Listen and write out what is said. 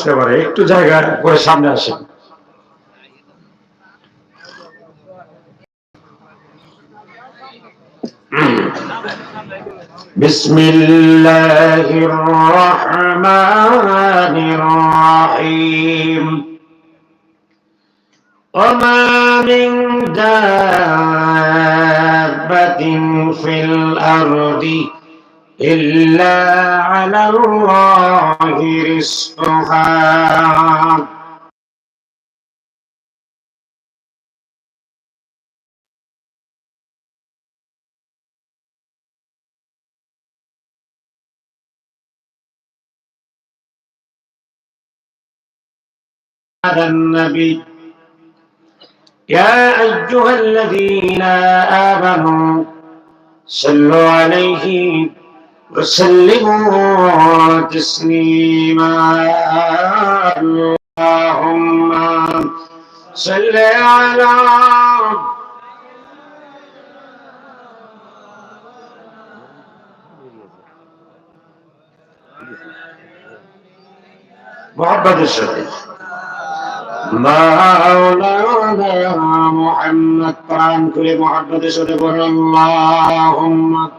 বসতে পারে একটু জায়গা করে সামনে আসেন بسم الله الرحمن الرحيم وما من دابة في الأرض إلا على الله رزقها. هذا النبي. يا أيها الذين آمنوا صلوا عليه وسلموا تسليما. اللهم صل على محبت الشريف مولانا محمد قرآن করে محبت الشريف اللهم